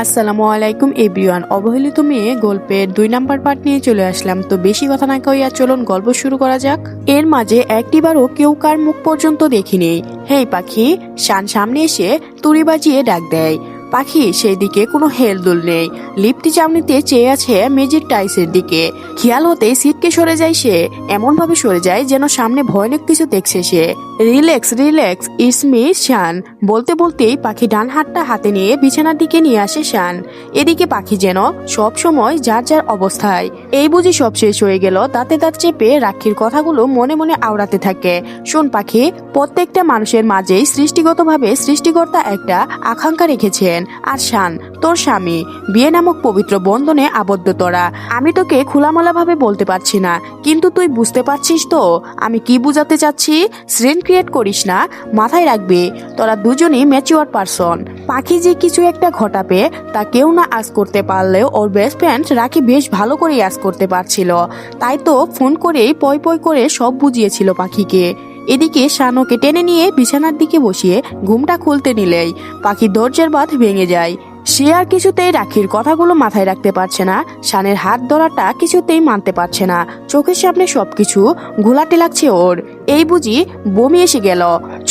আসসালামু আলাইকুম এভরিওয়ান। অবহেলিত মেয়ে গল্পের দুই নাম্বার পার্ট নিয়ে চলে আসলাম। তো বেশি কথা না কইয়া চলুন গল্প শুরু করা যাক। এর মাঝে একটিবারও কেউ কার মুখ পর্যন্ত দেখিনি। হেই পাখি, শান সামনে এসে তুড়ি বাজিয়ে ডাক দেয়। পাখি সেই দিকে কোনো হেলদুল নেই। লিফটি চামনিতে চেয়ে আছে মেজির টাইসের দিকে। খেয়াল হতে সিটকে সরে যায় সে। এমন ভাবে সরে যায় যেন সামনে ভয়ানক কিছু দেখছে সে। Relax relax, it's me Shan. বলতে বলতেই পাখি ডান হাতটা হাতে নিয়ে বিছানার দিকে নিয়ে আসে শান। এদিকে পাখি যেন সব সময় যার যার অবস্থায়। এই বুঝি সব শেষ হয়ে গেল, তাতে দাঁত চেপে রাখির কথাগুলো মনে মনে আওড়াতে থাকে। শোন পাখি, প্রত্যেকটা মানুষের মাঝেই সৃষ্টিগতভাবে সৃষ্টিকর্তা একটা আকাঙ্ক্ষা রেখেছেন। আর শান, তোর স্বামী, বিয়ে নামক পবিত্র বন্ধনে আবদ্ধ তোরা। আমি তোকে খোলামেলা ভাবে বলতে পারছি না, কিন্তু তুই বুঝতে পারছিস তো, আমি কি বুঝাতে চাচ্ছি? শ্রেণ ক্রিয়েট করিস না, মাথায় রাখবি, তোরা দুজনই ম্যাচিওর পারসন। পাখি যে কিছু একটা ঘটাবে, তা কেউ না আজ করতে পারলেও ওর বেস্ট ফ্রেন্ড রাখি বেশ ভালো করেই আজ করতে পারছিল। তাই তো ফোন করেই পয় পয় করে সব বুঝিয়েছিল পাখিকে। এদিকে শানোকে টেনে নিয়ে বিছানার দিকে বসিয়ে ঘুমটা খুলতে নিলেই পাখি দরজার বাঁধ ভেঙে যায়। সে আর কিছুতেই রাখির কথাগুলো মাথায় রাখতে পারছে না। শানের হাত ধরাটা কিছুতেই মানতে পারছে না। চোখের সামনে সবকিছু ঘোলাটে লাগছে ওর। এই বুঝি বমি এসে গেল।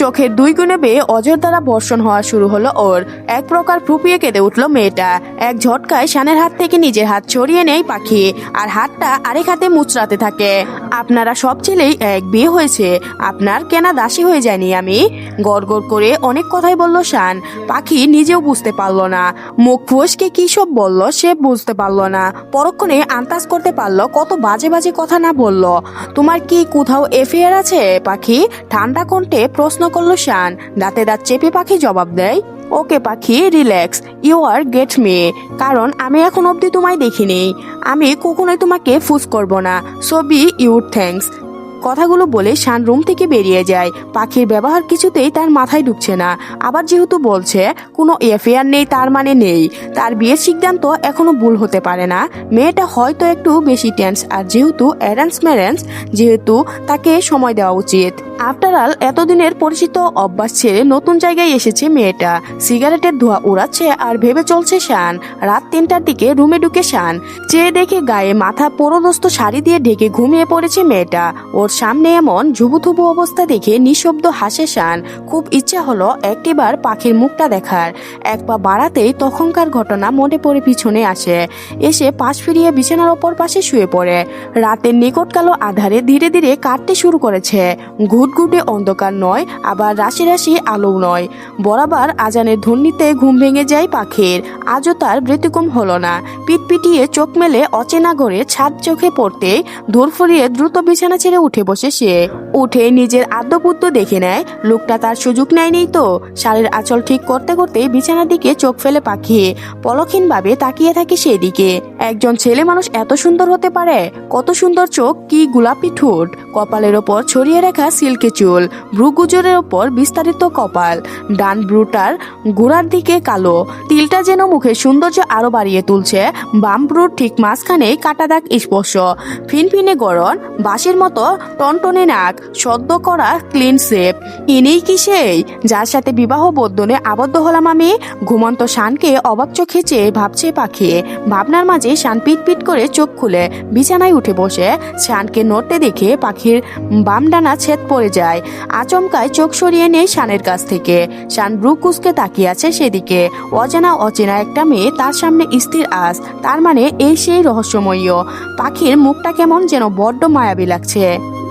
চোখের দুই গুণে বেয়ে অজর দ্বারা বর্ষণ হওয়া শুরু হলো ওর। এক প্রকার ফুপিয়ে কেঁদে উঠল মেয়েটা। এক ঝটকায় শানের হাত থেকে নিজের হাত ছড়িয়ে নেয় পাখি, আর হাতটা আরেক হাতে মুচড়াতে থাকে। আপনারা সব ছেলেই এক, বিয়ে হয়েছে। আপনার কেনা দাসী হয়ে যায়নি আমি। গড় করে অনেক কথাই বলল শান। পাখি নিজেও বুঝতে পারল না। মুখ ফুসকে কি সব বলল সে বুঝতে পারল না। পরক্ষণে আন্দাজ করতে পারল কত বাজে বাজে কথা না বলল। তোমার কি কোথাও এফেয়ার আছে, পাখি? ঠান্ডা কণ্ঠে প্রশ্ন করল শান। দাঁতে দাঁত চেপে পাখি জবাব দেয়, ওকে পাখি, relax. You are get me. কারণ আমি এখন অবধি তোমায় দেখিনি। আমি কখনোই তোমাকে ফুস করব না। So be your thanks. কথাগুলো বলে শান রুম থেকে বেরিয়ে যায়। পাখির ব্যবহার কিছুতেই তার মাথায় ঢুকছে না। আবার যেহেতু বলছে, কোনো এফেয়ার নেই, তার মানে নেই। তার বিয়ের সিদ্ধান্ত এখনও ভুল হতে পারে না। মেয়েটা হয়তো একটু বেশি টেন্স, আর যেহেতু অ্যারেঞ্জ ম্যারেঞ্জ, যেহেতু তাকে সময় দেওয়া উচিত। আফটার অল এতদিনের পরিচিত অভ্যাস ছেড়ে নতুন জায়গায় এসেছে মেয়েটা। সিগারেটের ধোঁয়া উড়াচ্ছে আর ভেবে চলছে শান। রাত তিনটার দিকে রুমে ঢুকে শান। চেয়ে দেখে গায়ে মাথা পরদস্ত শাড়ি দিয়ে ঢেকে ঘুমিয়ে পড়েছে মেয়েটা। ওর সামনে এমন ঝুবুথুবু অবস্থা দেখে নিঃশব্দ হাসে শান। খুব ইচ্ছা হলো একটিবার পাখির মুখটা দেখার। এক পা বাড়াতেই তখনকার ঘটনা মনে পড়ে পিছনে আসে। এসে পাশ ফিরিয়ে বিছানার ওপর পাশে শুয়ে পড়ে। রাতের নিকটকালো আধারে ধীরে ধীরে কাটতে শুরু করেছে। ঘুটঘুটে অন্ধকার নয়, আবার রাশি রাশি আলো নয়। বরাবর আজানের ধ্বনিতে ঘুম ভেঙে যায় পাখির। আজও তার ব্যতিক্রম হলো না। পিট পিটিয়ে চোখ মেলে অচেনা করে ছাদ চোখে পড়তে দূর ফুরিয়ে দ্রুত বিছানা ছেড়ে উঠে বসে সে উঠে নিজের আদ্যপুত্র দেখে নেয়। লোকটা তার সুযোগ নেয়নি তো। শাড়ির আঁচল ঠিক করতে করতে বিছানার দিকে চোখ ফেলে পাখি পলক্ষীনভাবে তাকিয়ে থাকে সেদিকে। একজন ছেলে মানুষ এত সুন্দর হতে পারে? কত সুন্দর চোখ, কি গোলাপি ঠোঁট। কপালের ওপর ছড়িয়ে রাখা সিল্কে চুল ভ্রুগুজরের ওপর বিস্তারিত কপাল, ডান ব্রুটার গোড়ার দিকে কালো, তিলটা যেন মুখের সৌন্দর্য আরও বাড়িয়ে তুলছে। বাম ব্রুর ঠিক মাঝখানে কাটা দাগ স্পর্শ, ফিনফিনে গড়ন, বাঁশের মতো টনটনে নাক, সদ্য করা ক্লিন শেপ ইনিই কি সেই? যার সাথে বিবাহ বন্ধনে আবদ্ধ হলাম আমি? ঘুমন্ত শানকে অবাক চোখে চেয়ে ভাবছে পাখি। ভাবনার মাঝে শান পিট পিট করে চোখ খুলে, বিছানায় উঠে বসে। শানকে নড়তে দেখে পাখির বাম ডানা ছেদ পড়ে যায়। আচমকায় চোখ সরিয়ে নেই শানের কাছ থেকে। শান ব্রু কুসকে তাকিয়ে আছে সেদিকে। অজানা অচেনা একটা মেয়ে তার সামনে স্থির আস। তার মানে এই সেই রহস্যময় পাখির মুখটা কেমন যেন বড্ড মায়াবী লাগছে।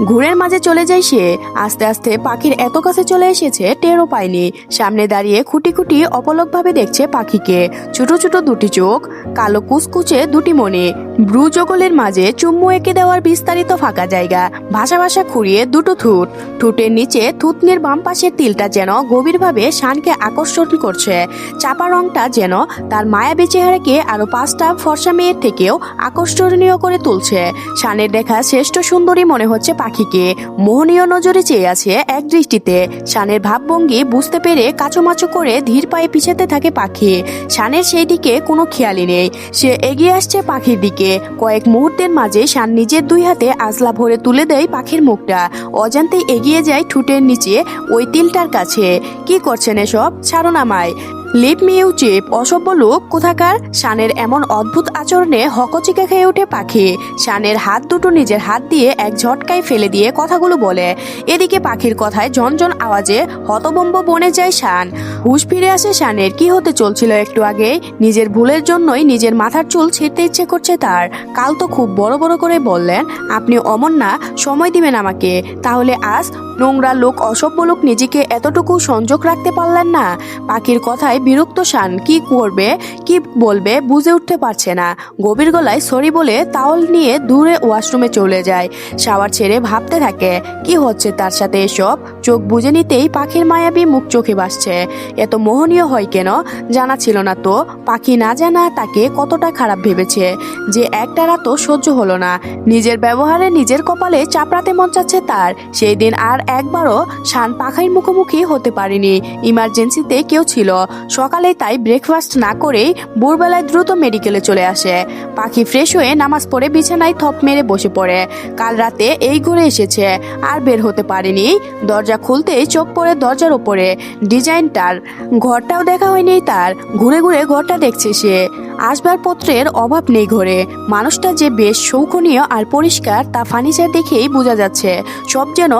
ঘুরের মাঝে চলে যায় সে। আস্তে আস্তে পাখির এত কাছে চলে এসেছে, টেরও পায়নি। সামনে দাঁড়িয়ে খুঁটি খুঁটি অপলকভাবে দেখছে পাখিকে। ছোট ছোট দুটি চোখ, কালো কুচকুচে দুটি মনে। ব্রু জগলের মাঝে চুম্মু এঁকে দেওয়ার বিস্তারিত ফাঁকা জায়গা। ভাষা ভাষা খুঁড়িয়ে দুটো থুট ঠুটের নিচে থুতনির বাম পাশের তিলটা যেন গভীরভাবে শানকে আকর্ষণ করছে। চাপা রংটা যেন তার মায়াবী চেহারাকে আরও পাঁচটা ফর্সা মেয়ের থেকেও আকর্ষণীয় করে তুলছে। শানের দেখা শ্রেষ্ঠ সুন্দরী মনে হচ্ছে পাখিকে মোহনীয় নজরে চেয়ে আছে এক দৃষ্টিতে। শানের ভাবভঙ্গি বুঝতে পেরে কাচুমাচু করে ধীর পায়ে পিছাতে থাকে পাখি। শানের সেই দিকে কোনো খেয়ালি নেই। সে এগিয়ে আসছে পাখির দিকে। কয়েক মুহূর্তের মাঝে শান নিজের দুই হাতে আজলা ভরে তুলে দেয় পাখির মুখটা। অজান্তে এগিয়ে যায় ঠুটের নিচে ওই তিলটার কাছে। কি করছেন এসব? ছাড়ো না মায় লিপ মিউ চিপ অসভ্য লোক কোথাকার? শানের এমন অদ্ভুত আচরণে হকচিকা খেয়ে ওঠে পাখি। শানের হাত দুটো নিজের হাত দিয়ে এক ঝটকায় ফেলে দিয়ে কথাগুলো বলে। এদিকে পাখির কথায় ঝনঝন আওয়াজে হতবম্ব বনে যায় শান। হুশ ফিরে আসে শানের কি হতে চলছিল একটু আগে নিজের ভুলের জন্যই নিজের মাথার চুল ছিঁড়তে ইচ্ছে করছে তার। কাল তো খুব বড় বড় করে বললেন, আপনি অমন না, সময় দিবেন আমাকে। তাহলে আজ নোংরা লোক, অসভ্য লোক নিজেকে এতটুকু সংযোগ রাখতে পারলেন না। পাখির কথায় বিরক্ত শান কি করবে, কি বলবে বুঝে উঠতে পারছে না। গভীর গলায় সরি বলে তাওল নিয়ে দূরে ওয়াশরুমে চলে যায়। শাওয়ার ছেড়ে ভাবতে থাকে, কি হচ্ছে তার সাথে এসব? চোখ বুঝে নিতেই পাখির মায়াবী মুখ চোখে ভাসছে। এত মোহনীয় হয় কেন? জানা ছিল না তো। পাখি না জানা তাকে কতটা খারাপ ভেবেছে যে একটা রাতও সহ্য হলো না। নিজের ব্যবহারে নিজের কপালে চাপড়াতে মন চাচ্ছে তার। সেই দিন আর একবারও শান পাখির মুখোমুখি হতে পারেনি। ইমার্জেন্সিতে কেউ ছিল। সকালে তাই ব্রেকফাস্ট না করেই ভোরবেলায় দ্রুত মেডিকেলে চলে আসে। পাখি ফ্রেশ হয়ে নামাজ পড়ে বিছানায় থপ মেরে বসে পড়ে। কাল রাতে এই ঘরে এসেছে। আর বের হতে পারেনি। দরজা খুলতেই চোখ পড়ে দরজার ওপরে। ডিজাইনটার। ঘরটাও দেখা হয়নি তার। ঘুরে ঘুরে ঘরটা দেখছে সে। আসবাবপত্রের অভাব নেই ঘরে। মানুষটা যে বেশ শৌখনীয় আর পরিষ্কার তা ফার্নিচার দেখেই বোঝা যাচ্ছে। সব যেন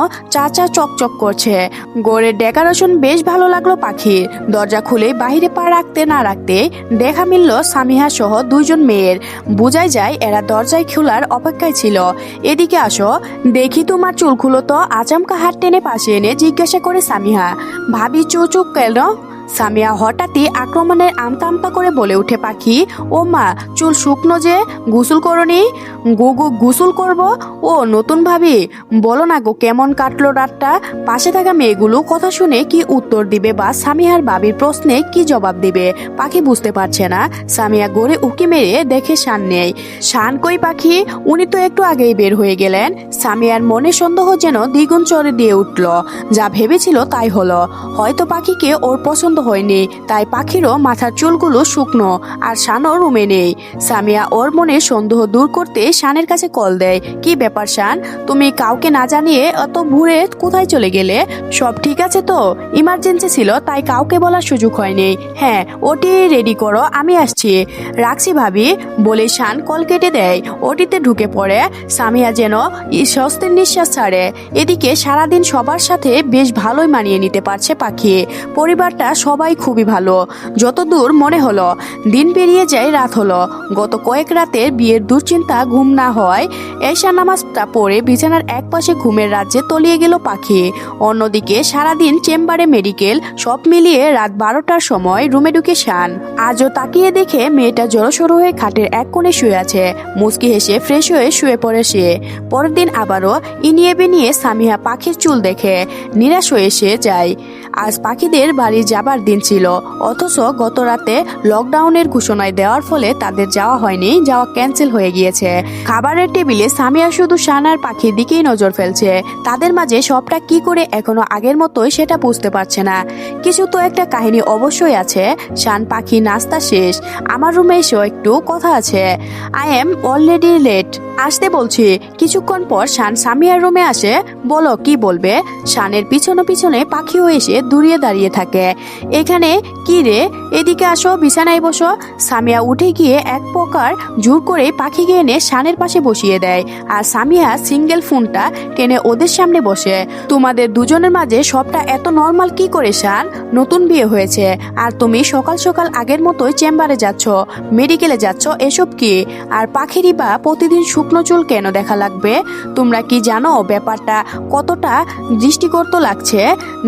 চাচা চকচক করছে। গড়ের ডেকারেশন বেশ ভালো লাগল পাখির দরজা খুলে বাহিরে পা রাখতে না রাখতে দেখা মিলল সামিহা সহ দুইজন মেয়ের। বুঝাই যায় এরা দরজায় খোলার অপেক্ষায় ছিল। এদিকে আসো, দেখি তোমার চুল খুলো তো আচমকা হাত টেনে পাশে এনে জিজ্ঞাসা করে সামিহা। ভাবি চুচুক কেন? সামিয়া হঠাৎই আক্রমণের আমতা আমতা করে বলে উঠে পাখি, ও মা, চুল শুকনো যে, গোসল করনি গুগু গোসল করব? ও নতুন ভাবি, বলো না গো কেমন কাটলো রাতটা? পাশে থাকা মেয়েগুলো কথা শুনে কি উত্তর দিবে বা সামিয়ার বাবির প্রশ্নে কি জবাব দিবে? পাখি বুঝতে পারছে না। সামিয়া গড়ে উকি মেরে দেখে শান নেই। শান কই পাখি? উনি তো একটু আগেই বের হয়ে গেলেন। সামিয়ার মনে সন্দেহ যেন দ্বিগুণ চড়ে দিয়ে উঠল। যা ভেবেছিল তাই হলো। হয়তো পাখিকে ওর পছন্দ হয়নি, তাই পাখিরও মাথার চুলগুলো শুকনো আর শানও রুমে নেই। সামিয়া ওর মনে সন্দেহ দূর করতে শানের কাছে কল দেয়, কি ব্যাপার শান? তুমি কাউকে না জানিয়ে অত ভুরে কোথায় চলে গেলে? সব ঠিক আছে তো? ইমার্জেন্সি ছিল, তাই কাউকে বলার সুযোগ হয়নি। হ্যাঁ ওটি রেডি করো, আমি আসছি। রাখছি ভাবি, বলে শান কল কেটে দেয়। ওটিতে ঢুকে পড়ে, সামিয়া যেন স্বস্তির নিঃশ্বাস ছাড়ে। এদিকে সারাদিন সবার সাথে বেশ ভালোই মানিয়ে নিতে পারছে পাখি। পরিবারটা সবাই খুবই ভালো। যতদূর মনে হলো, দিন পেরিয়ে যায়, রাত হলো। গত কয়েক রাতের বিয়ের দুশ্চিন্তা ঘুম না হয় এশা নামাজটা পড়ে বিছানার এক পাশে ঘুমের রাজ্যে তলিয়ে গেল পাখি। অন্যদিকে সারাদিন চেম্বারে মেডিকেল, সব মিলিয়ে রাত বারোটার সময় রুমে ঢুকে শান। আজও তাকিয়ে দেখে মেয়েটা জড়সড় হয়ে খাটের এক কোণে শুয়ে আছে। মুচকি হেসে ফ্রেশ হয়ে শুয়ে পড়ে সে। পরের দিন আবারও ইনিয়ে বিনিয়ে সামিহা পাখির চুল দেখে। নিরাশ হয়ে সে যায়। আজ পাখিদের বাড়ি যাবার দিন ছিল। অথচ গত রাতে লকডাউনের ঘোষণায় দেওয়ার ফলে তাদের যাওয়া হয়নি, যাওয়া ক্যান্সেল হয়ে গিয়েছে। খাবারের টেবিলে সামিয়া শুধু শানার পাখির দিকেই নজর ফেলছে। তাদের মাঝে সবটা কি করে এখনও আগের মতোই সেটা বুঝতে পারছে না। কিছু তো একটা কাহিনী অবশ্যই আছে, শান পাখি নাস্তা শেষ, আমার রুমে এসেও একটু কথা আছে। আই এম অলরেডি লেট আসতে বলছি, কিছুক্ষণ পর শান সামিয়ার রুমে আসে, বলো কি বলবে? শানের পিছনে পিছনে পাখিও এসে দূরিয়ে দাঁড়িয়ে থাকে। এখানে কি রে? এদিকে আসো, বিছানায় বসো। সামিয়া উঠে গিয়ে এক প্রকার জোর করে পাখিকে এনে শানের পাশে বসিয়ে দেয়। আর সামিয়া সিঙ্গেল ফোনটা টেনে ওদের সামনে বসে। তোমাদের দুজনের মাঝে সবটা এত নর্মাল কি করে, শান? নতুন বিয়ে হয়েছে। আর তুমি সকাল সকাল আগের মতোই চেম্বারে যাচ্ছ। মেডিকেলে যাচ্ছ, এসব কি? আর পাখিরই বা প্রতিদিন শুকনো চুল কেন দেখা লাগবে? তোমরা কি জানো ব্যাপারটা কতটা দৃষ্টিকর্ত লাগছে?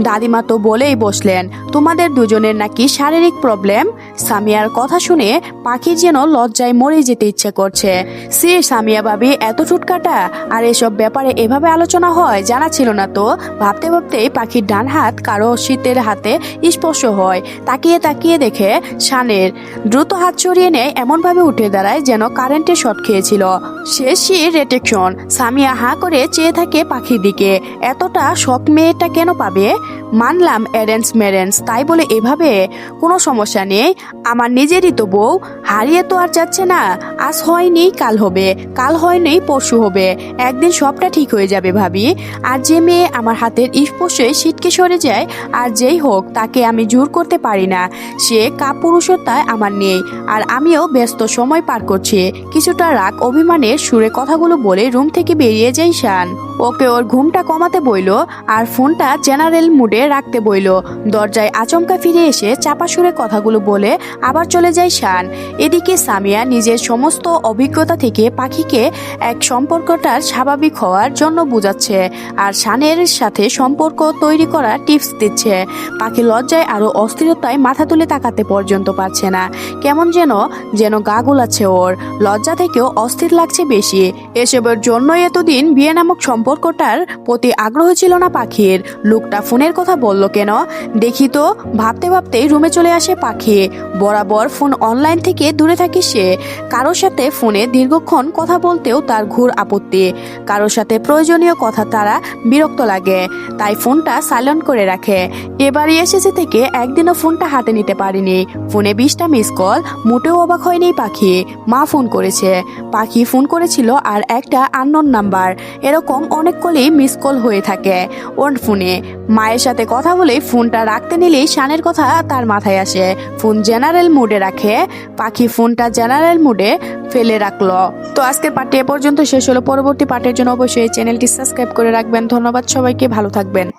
দাদিমা তো বলেই বসলেন, তোমাদের দুজনের নাকি শারীরিক প্রবলেম সামিয়ার কথা শুনে পাখির যেন লজ্জায় মরে যেতে ইচ্ছে করছে। সে সামিয়া ভাবি, এত চুটকাটা? আর এসব ব্যাপারে এভাবে আলোচনা হয়? জানা ছিল না তো। ভাবতে ভাবতেই পাখির ডান হাত কারও শীতের হাতে স্পর্শ হয়। তাকিয়ে তাকিয়ে দেখে শানের। দ্রুত হাত ছড়িয়ে নেয়, এমনভাবে উঠে দাঁড়ায় যেন কারেন্টের শট খেয়েছিল। শেষই রেটেকশন সামিয়া হাঁ করে চেয়ে থাকে পাখির দিকে। এতটা শখ মেয়েটা কেন পাবে? মানলাম অ্যারেঞ্জ ম্যারেঞ্জ তাই বলে এভাবে কোনো সমস্যা নেই। আমার নিজেরই তো বউ, হারিয়ে তো আর যাচ্ছে না। আজ হয়নি, কাল হবে। কাল হয়নি, পরশু হবে। একদিন সবটা ঠিক হয়ে যাবে ভাবি। আর যে মেয়ে আমার হাতের স্পর্শে শীতকে সরে যায়, আর যেই হোক, তাকে আমি জোর করতে পারি না। সে কাপুরুষতায় আমার নেই, আর আমিও ব্যস্ত সময় পার করছি। কিছুটা রাগ, অভিমানের সুরে কথাগুলো বলে রুম থেকে বেরিয়ে যাই শান। ওকে ওর ঘুমটা কমাতে বইল, আর ফোনটা জেনারেল মুডে রাখতে বইল। দরজায় আচমকা ফিরে এসে চাপা সুরে কথাগুলো বলে আবার চলে যায় শান। এদিকে সামিয়া নিজের সমস্ত অভিজ্ঞতা থেকে পাখিকে এক সম্পর্কটার স্বাভাবিক হওয়ার জন্য বোঝাচ্ছে আর শানের সাথে সম্পর্ক তৈরি করার টিপস দিচ্ছে। পাখি লজ্জায় আরও অস্থিরতায় মাথা তুলে তাকাতে পর্যন্ত পারছে না। কেমন যেন যেন গা গোলাচ্ছে ওর। লজ্জা থেকেও অস্থির লাগছে বেশি। এসবের জন্যই এতদিন বিয়ে নামক সম্পর্কটার প্রতি আগ্রহ ছিল না পাখির। লোকটা ফোনের কথা বলল কেন? দেখি তো, ভাবতে ভাবতেই রুমে চলে আসে পাখি। বরাবর ফোন অনলাইন থেকে দূরে থাকে সে। কারোর সাথে ফোনে দীর্ঘক্ষণ কথা বলতেও তার ঘুর আপত্তি। কারোর সাথে প্রয়োজনীয় কথা তারা বিরক্ত লাগে। তাই ফোনটা সাইলেন্ট করে রাখে। এবারই এসেছে থেকে একদিনও ফোনটা হাতে নিতে পারিনি। ফোনে বিশটা মিস কল, মোটেও অবাক হয়নি পাখি। মা ফোন করেছে। পাখি ফোন করেছিল আর একটা আননোন নাম্বার। এরকম অনেক কলেই মিস কল হয়ে থাকে ওর ফোনে। মায়ের সাথে কথা বলে ফোনটা রাখতে নিলেই শানের কথা তার মাথায় আসে। ফোন জেনারেল মুডে রাখে। পাখি ফোনটা জেনারেল মুডে ফেলে রাখল। তো আজকে পার্টি এ পর্যন্ত শেষ হলো। পরবর্তী পার্টির জন্য অবশ্যই চ্যানেলটি সাবস্ক্রাইব করে রাখবেন। ধন্যবাদ সবাইকে। ভালো থাকবেন।